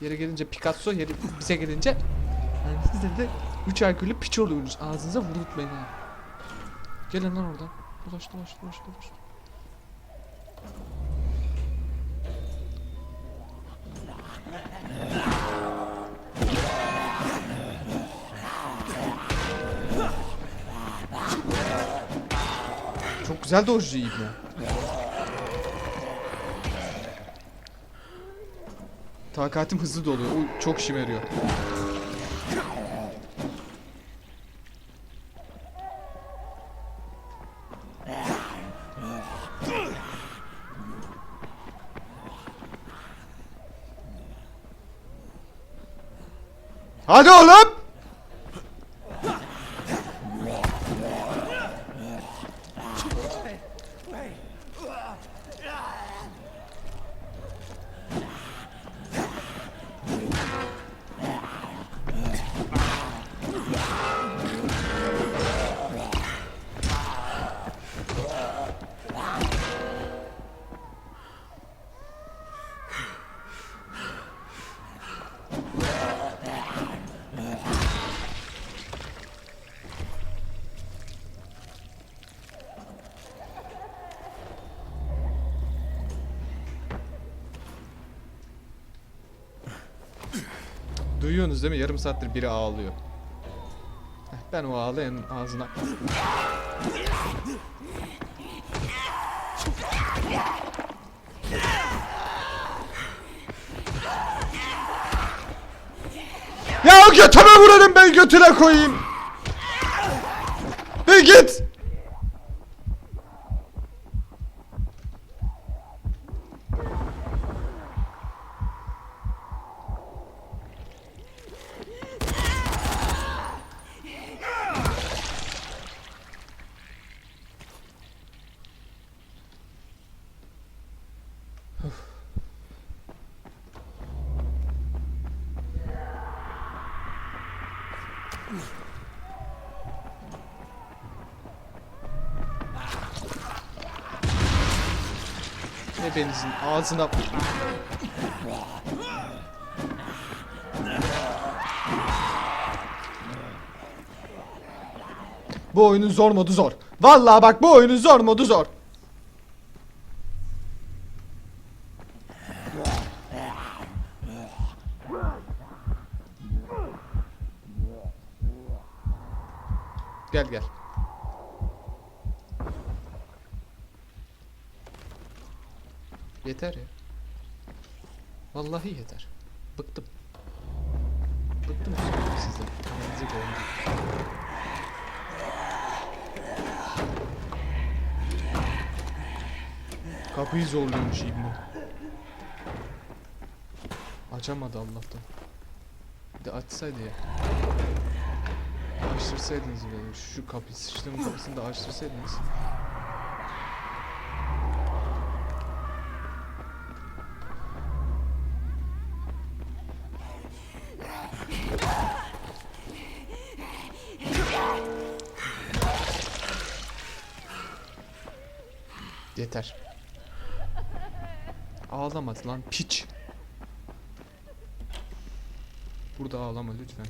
Yere gelince Picasso, yere bize gelince yani siz de 3 IQ'lu piç oluyorsunuz. Ağzınıza vurdurtmayın ha. Gelin lan oradan. Dolaş dolaş dolaş dolaş. Çok güzel dojcu ibne. Takatim hızlı doluyor. O çok işime yarıyor. Hadi oğlum! Duyuyorsunuz değil mi? Yarım saattir biri ağlıyor. Ben o ağlayanın ağzına... Ya o götüme vurarım ben götüne koyayım. Bir git. Ne benzin ağzına... Bu oyunun zor modu zor. Vallahi bak bu oyunun zor modu zor. Gel gel. Yeter ya. Vallahi yeter. Bıktım. Bıktım sizden. Kendinize koyun. Kapıyı zorluyormuş İbni. Açamadı Allah'tan. Bir de açsaydı ya. Açtırsaydınız beni. Şu kapıyı sıçtığım kapısını da açtırsaydınız. Yeter. Ağlamadı lan piç. Burada ağlama lütfen.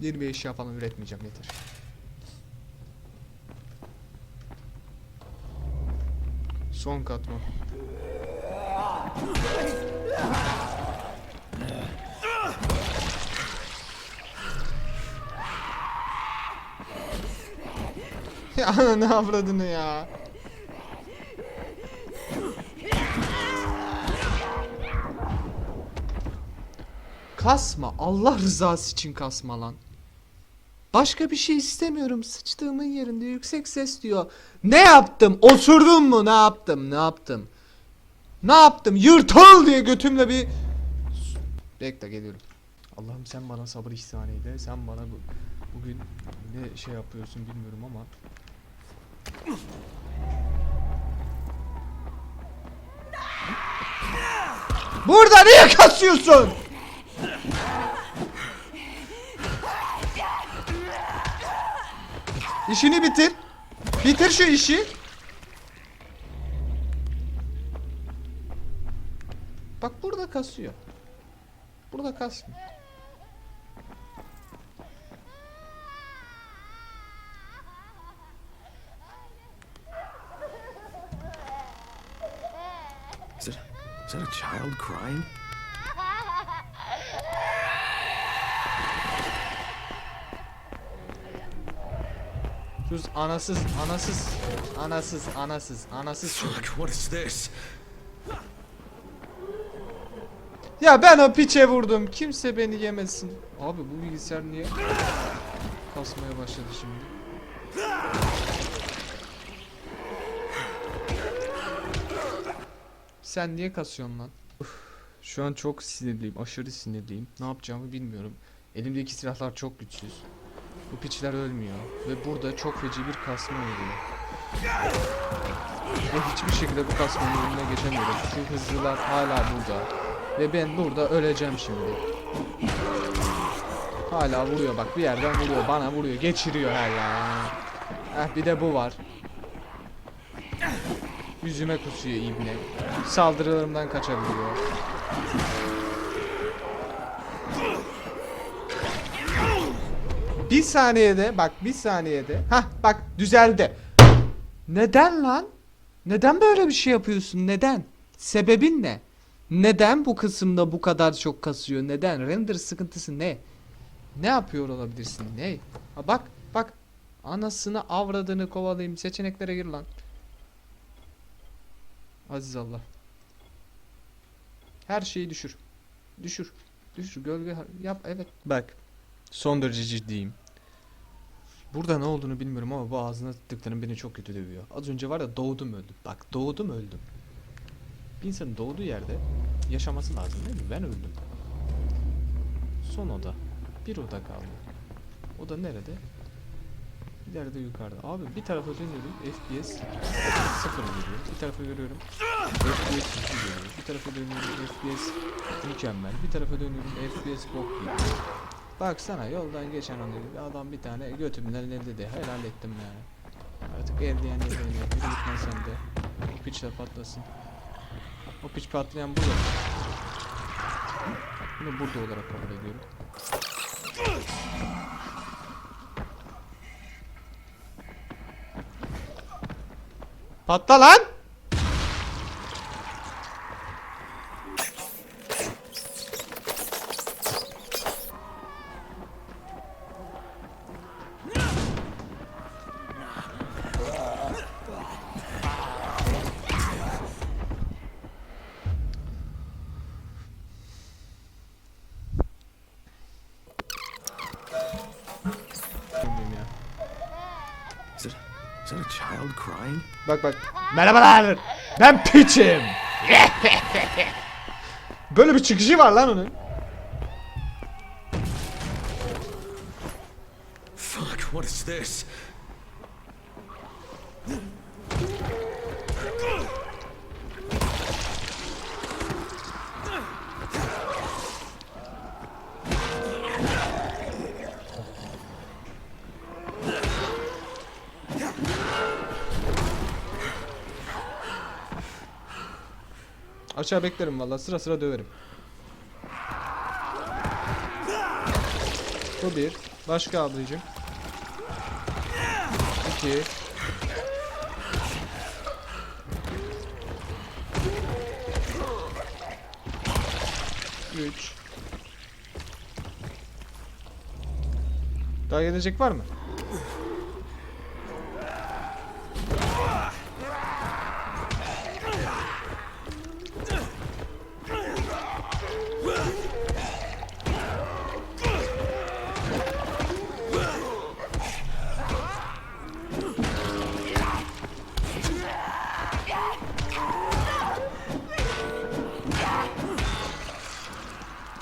Yeni bir eşya falan üretmeyeceğim yeter. Son katman. ya ne avradını ya. Kasma. Allah rızası için kasma lan. Başka bir şey istemiyorum. Sıçtığımın yerinde yüksek ses diyor. Ne yaptım? Osurdum mu? Ne yaptım? Ne yaptım? Ne yaptım? Yırtıl diye götümle bir... Bekle geliyorum. Allah'ım sen bana sabır ihsan eyle. Sen bana bu, bugün ne şey yapıyorsun bilmiyorum ama. Burada niye kasıyorsun? İşini bitir. Bitir şu işi. Bak burada kasıyor. Burada kasmıyor. Is that, is that a child crying? Sus anasız, anasız, anasız, anasız, anasız. Fuck, what is this? Ya ben o piçe vurdum. Kimse beni yemesin. Abi bu bilgisayar niye kasmaya başladı şimdi? Sen niye kasıyorsun lan? Uf, şu an çok sinirliyim. Aşırı sinirliyim. Ne yapacağımı bilmiyorum. Elimdeki silahlar çok güçsüz. Bu piçler ölmüyor. Ve burada çok feci bir kasma oluyor. Ve hiçbir şekilde bu kasmanın önüne geçemiyorum. Şu hızlılar hala burada. Ve ben burada öleceğim şimdi. Hala vuruyor bak bir yerden vuruyor bana vuruyor geçiriyor hala. Eh bir de bu var. Yüzüme kusuyor ibne. Saldırılarımdan kaçabiliyor. Bir saniyede bak bir saniyede. Hah bak düzeldi. Neden lan? Neden böyle bir şey yapıyorsun? Neden? Sebebin ne? Neden bu kısımda bu kadar çok kasıyor? Neden? Render sıkıntısı ne? Ne yapıyor olabilirsin? Ne? Ha bak bak. Anasını avradını kovalayayım. Seçeneklere gir lan. Aziz Allah. Her şeyi düşür. Düşür. Düşür. Gölge yap. Evet. Bak. Son derece ciddiyim. Burada ne olduğunu bilmiyorum ama bu ağzına tıklarım beni çok kötü dövüyor. Az önce var ya doğdum öldüm. Bak doğdum öldüm. Bir insanın doğduğu yerde yaşaması lazım değil mi? Ben öldüm. Son oda. Bir oda kaldı. Oda nerede? İleride yukarıda. Abi bir tarafa dönüyorum FPS sıfır geliyor. Bir tarafa görüyorum FPS yüzü geliyor. Bir tarafa dönüyorum FPS mükemmel. Bir tarafa dönüyorum FPS bok gibi. Baksana yoldan geçen bir adam bir tane götümden elde de helal ettim yani. Artık evde yani. Biri gitmen sen de. O piç de patlasın. O piç patlayan burada. Bunu burada olarak kabul ediyorum. Patla lan! İs that a child crying? Bak bak. Merhabalar. Ben piçim. Böyle bir çıkışı var lan onun. Fuck, what is this? Aşağı beklerim valla sıra sıra döverim. Bu bir. Başka ablacığım. İki. Üç. Daha gelecek var mı?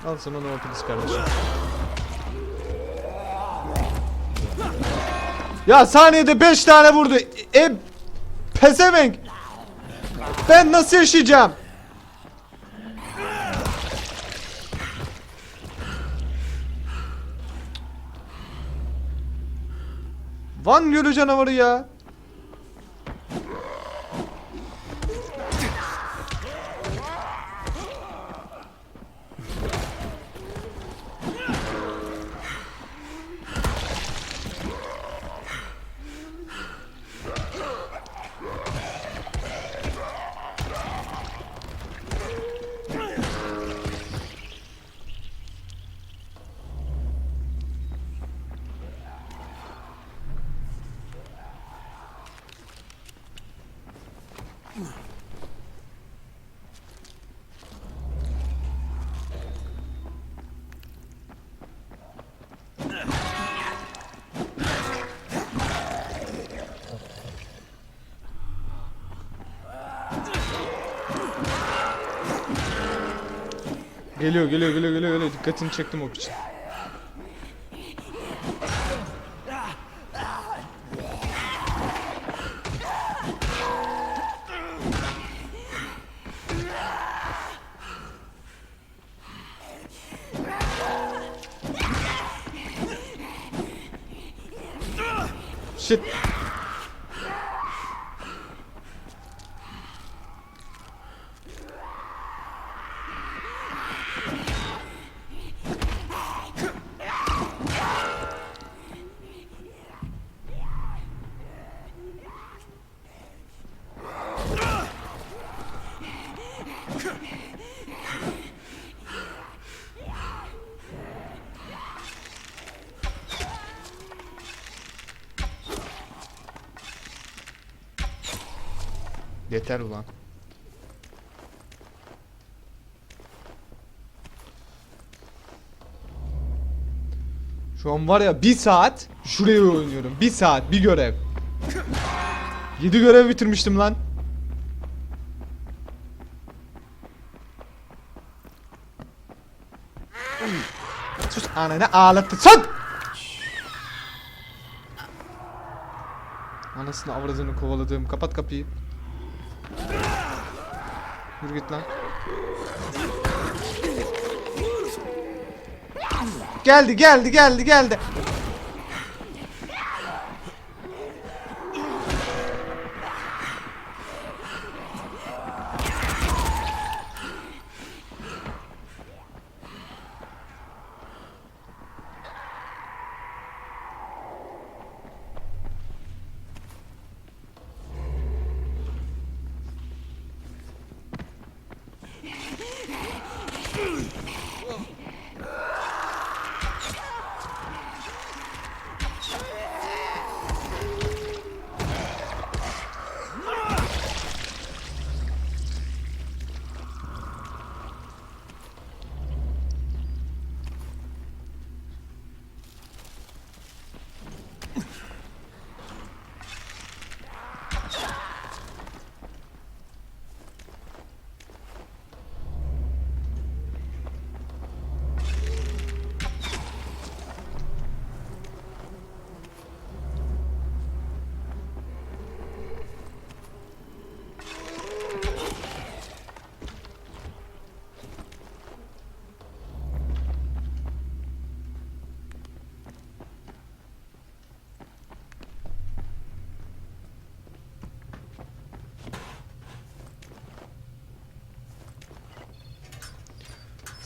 Al sana no please kardeşim. Ya saniyede 5 tane vurdu. E pezevenk. Ben nasıl yaşayacağım? Van Gölü canavarı ya. Geliyor geliyor geliyor geliyor geliyor dikkatini çektim ok için. Shit. Yeter ulan. Şu an var ya bir saat şuraya oynuyorum. Bir saat bir görev. 7 görev bitirmiştim lan. Sus ananı ağlattı. Sus! Anasını avradını kovaladığım. Kapat kapıyı. Yürü git lan. Geldi geldi geldi geldi.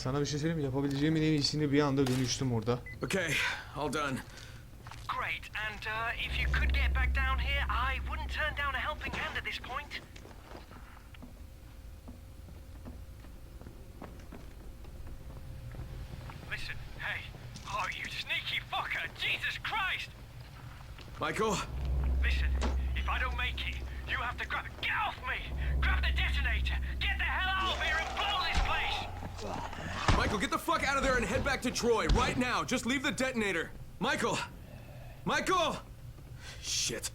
Sana bir şey söyleyeyim mi? Yapabileceğimin en iyisini bir anda dönüştüm orada. Okay, all done. Great, and uh, if you could get back down here, I wouldn't turn down a helping hand at this point. Listen, hey, oh, you sneaky fucker, Jesus Christ! Michael? Listen, if I don't make it, you have to grab Get off me! Grab the detonator! Get the hell out of here and blow this! Michael, get the fuck out of there and head back to Troy right now. Just leave the detonator. Michael! Michael! Shit.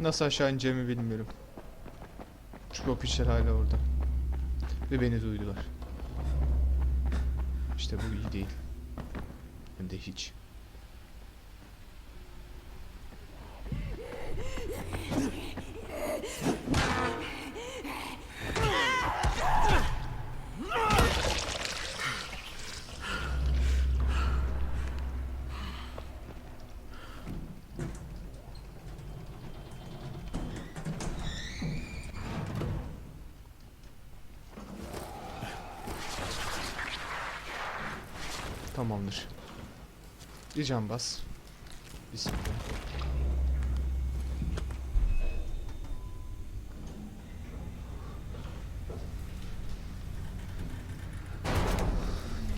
Nasıl aşağı ineceğimi bilmiyorum. Çünkü o piçler hala orada. Ve beni duydular. İşte bu iyi değil. Hem de hiç. Tamamdır. Bir can bas. Bismillah.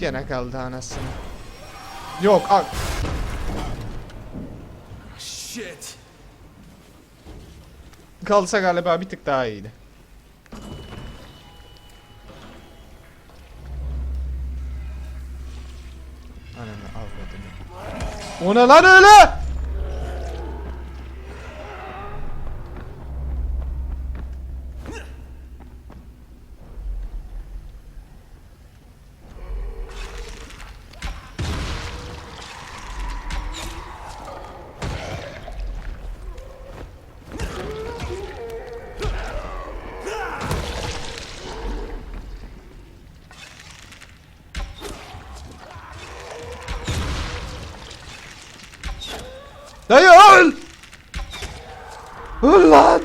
Gene kaldı anasını. Yok ak. Shit. Kalsa galiba bir tık daha iyiydi. O ne lan öyle? Dayı öl! Öl lan!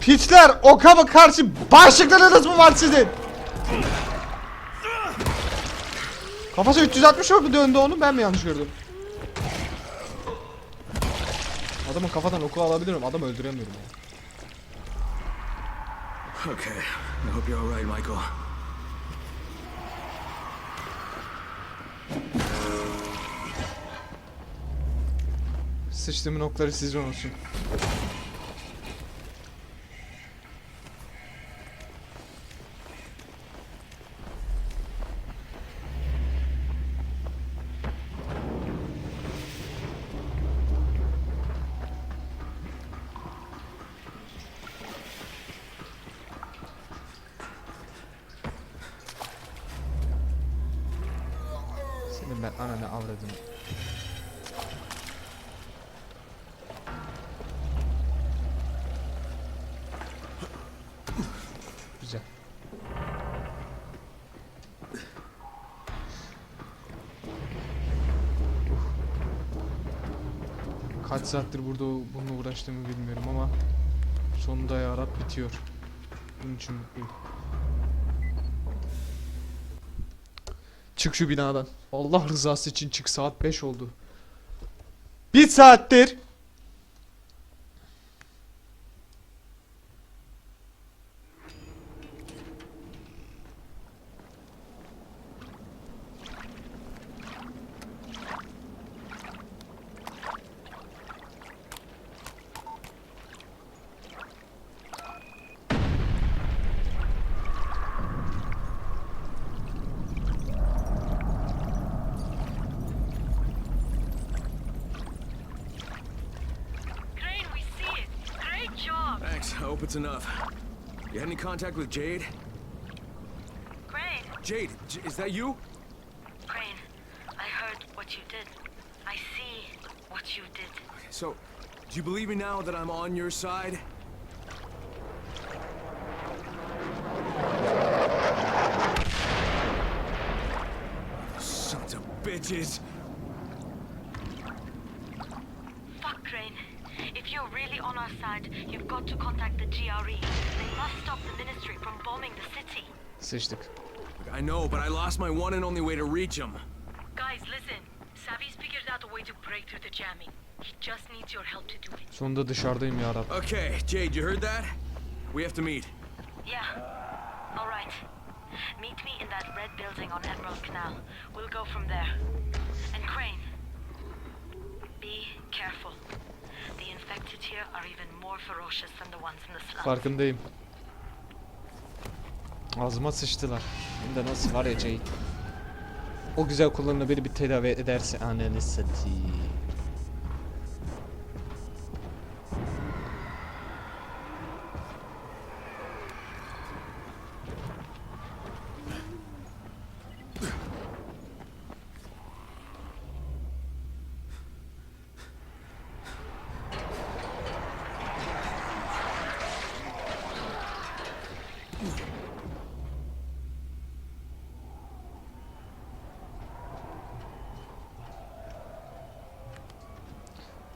Piçler oka mı karşı başlıklarınız mı var sizin? Kafası 360 mı döndü onu ben mi yanlış gördüm? Adamın kafadan oku alabilirim adam öldüremiyorum ya. Okay. I hope you're all right, Michael. Sıçtığımın okları sizin olsun. Kaç saattir burada bununla uğraştığımı bilmiyorum ama sonunda yarab bitiyor. Bunun için mutluyum. Çık şu binadan. Allah rızası için çık saat 5 oldu. Bir saattir hope it's enough. You had any contact with Jade? Crane. Jade, J- is that you? Crane, I heard what you did. I see what you did. So, do you believe me now that I'm on your side? Sons of bitches. Sıçtık. I know, but I lost my one and only way to reach him. Guys, listen. Savvy's figured out a way to break through the jamming. He just needs your help to do it. Sonunda dışarıdayım ya Rab. Okay, Jade, you heard that? We have to meet. Yeah. All right. Meet me in that red building on Emerald Canal. We'll go from there. And Crane, be careful. The infected here are even more ferocious than the ones in the slums. Farkındayım. Ağzıma sıçtılar. Hem de nasıl var ya Jade. O güzel kullanımla beni bir tedavi ederse ananı satayım.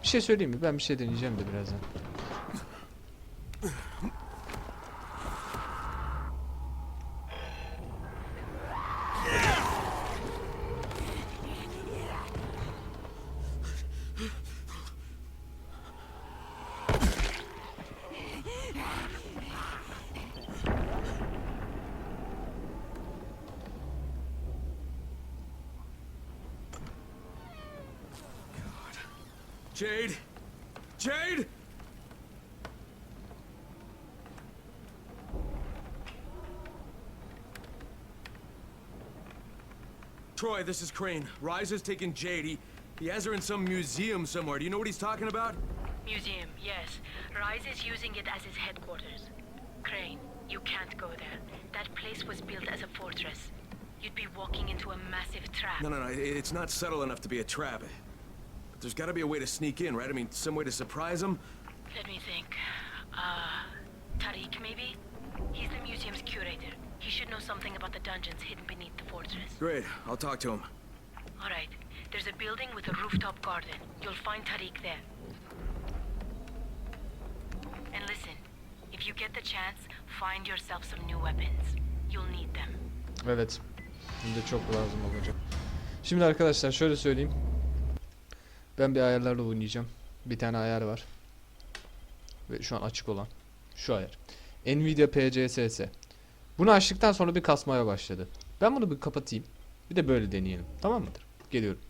Bir şey söyleyeyim mi? Ben bir şey deneyeceğim de birazdan. Jade! Jade! Troy, this is Crane. Rise has taken Jade. He, he has her in some museum somewhere. Do you know what he's talking about? Museum, yes. Rise is using it as his headquarters. Crane, you can't go there. That place was built as a fortress. You'd be walking into a massive trap. No, no, no. It's not subtle enough to be a trap. But there's gotta be a way to sneak in, right? I mean, some way to surprise him? Let me think. Uh, Tariq, maybe? He's the museum's curator. He should know something about the dungeons hidden beneath the fortress. Great. I'll talk to him. All right. There's a building with a rooftop garden. You'll find Tariq there. And listen, if you get the chance, find yourself some new weapons. You'll need them. Evet. De çok lazım olacak. Şimdi arkadaşlar şöyle söyleyeyim. Ben bir ayarlarla oynayacağım. Bir tane ayar var. Ve şu an açık olan. Şu ayar. Nvidia PCSS. Bunu açtıktan sonra bir kasmaya başladı. Ben bunu bir kapatayım. Bir de böyle deneyelim. Tamam mıdır? Geliyorum.